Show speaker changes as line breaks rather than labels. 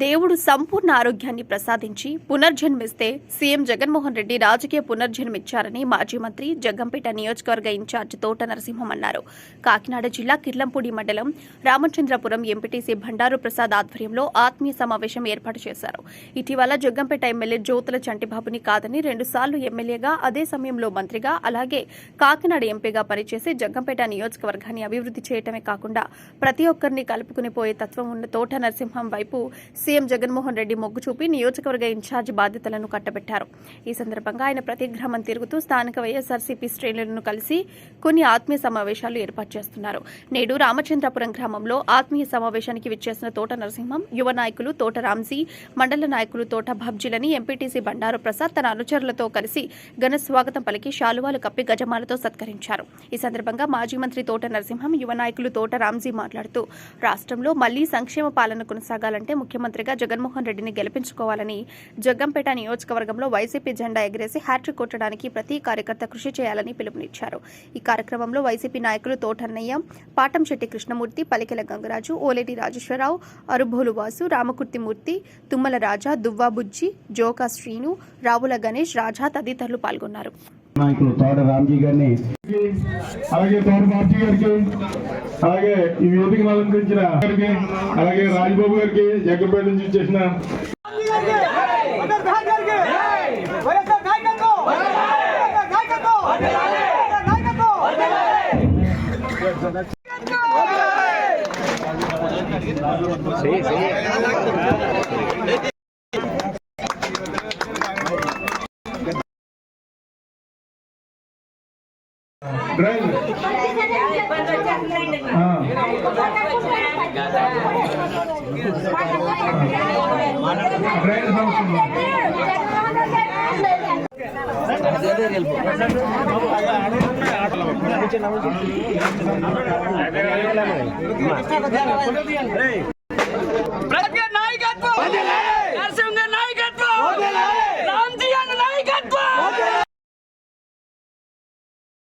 దేవుడు సంపూర్ణ ఆరోగ్యాన్ని ప్రసాదించి పునర్జన్మిస్తే సీఎం జగన్మోహన్ రెడ్డి రాజకీయ పునర్జన్మిచ్చారని మాజీ మంత్రి జగ్గంపేట నియోజకవర్గ ఇన్ఛార్జ్ తోట నరసింహం అన్నారు. కాకినాడ జిల్లా కిర్లంపూడి మండలం రామచంద్రపురం ఎంపీటీసీ బండారు ప్రసాద్ ఆధ్వర్యంలో ఆత్మీయ సమావేశం ఏర్పాటు చేశారు. ఇటీవల జగ్గంపేట ఎమ్మెల్యే జ్యోతుల చంటిబాబుని కాదని రెండుసార్లు ఎమ్మెల్యేగా అదే సమయంలో మంత్రిగా అలాగే కాకినాడ ఎంపీగా పనిచేసి జగ్గంపేట నియోజకవర్గాన్ని అభివృద్ధి చేయటమే కాకుండా ప్రతి ఒక్కరిని కలుపుకుని పోయే తత్వం ఉన్న తోట నరసింహం వైపు సీఎం జగన్మోహన్ రెడ్డి మొగ్గు చూపి నియోజకవర్గ ఇన్ఛార్జ్ బాధ్యతలను కట్టబెట్టారు. ఈ సందర్భంగా ఆయన ప్రతి గ్రామం తిరుగుతూ స్థానిక వైఎస్ఆర్సీపీ శ్రేణులను కలిసి కొన్ని ఆత్మీయ సమావేశాలు ఏర్పాటు చేస్తున్నారు. నేడు రామచంద్రపురం గ్రామంలో ఆత్మీయ సమావేశానికి విచ్చేసిన తోట నరసింహం యువ నాయకులు తోట రామ్జీ మండల నాయకులు తోట భబ్జీలని ఎంపీటీసీ బండారు ప్రసాద్ తన అనుచరులతో కలిసి ఘన స్వాగతం పలికి శాలువాలు కప్పి గజమాలతో సత్కరించారు. ఈ సందర్భంగా మాజీ మంత్రి తోట నరసింహం యువ నాయకులు తోట రామ్జీ మాట్లాడుతూ రాష్ట్రంలో మళ్ళీ సంక్షేమ పాలన కొనసాగాలంటే ముఖ్యమంత్రి ముఖ్యమంత్రిగా జగన్మోహన్ రెడ్డిని గెలిపించుకోవాలని జగ్గంపేట నియోజకవర్గంలో వైసీపీ జెండా ఎగిరేసి హ్యాట్రిక్ కొట్టడానికి ప్రతి కార్యకర్త కృషి చేయాలని పిలుపునిచ్చారు. ఈ కార్యక్రమంలో వైసీపీ నాయకులు తోటన్నయ్య పాటంశెట్టి కృష్ణమూర్తి పలికెల గంగరాజు ఓలేటి రాజేశ్వరరావు అరుభోలు వాసు రామకుర్తిమూర్తి తుమ్మల రాజా దువ్వా బుజ్జి జోకా శ్రీను రావుల గణేష్ రాజా తదితరులు పాల్గొన్నారు.
నాయకులు తోట రామ్జీ గారిని
అలాగే తోట బాబ్జీ గారికి అలాగే ఈ వేదిక అలంకరించిన గారికి అలాగే రాజ్బాబు గారికి జగ్గపేట నుంచి వచ్చేసిన సంస్థ
ప్రజా నాయకత్వం!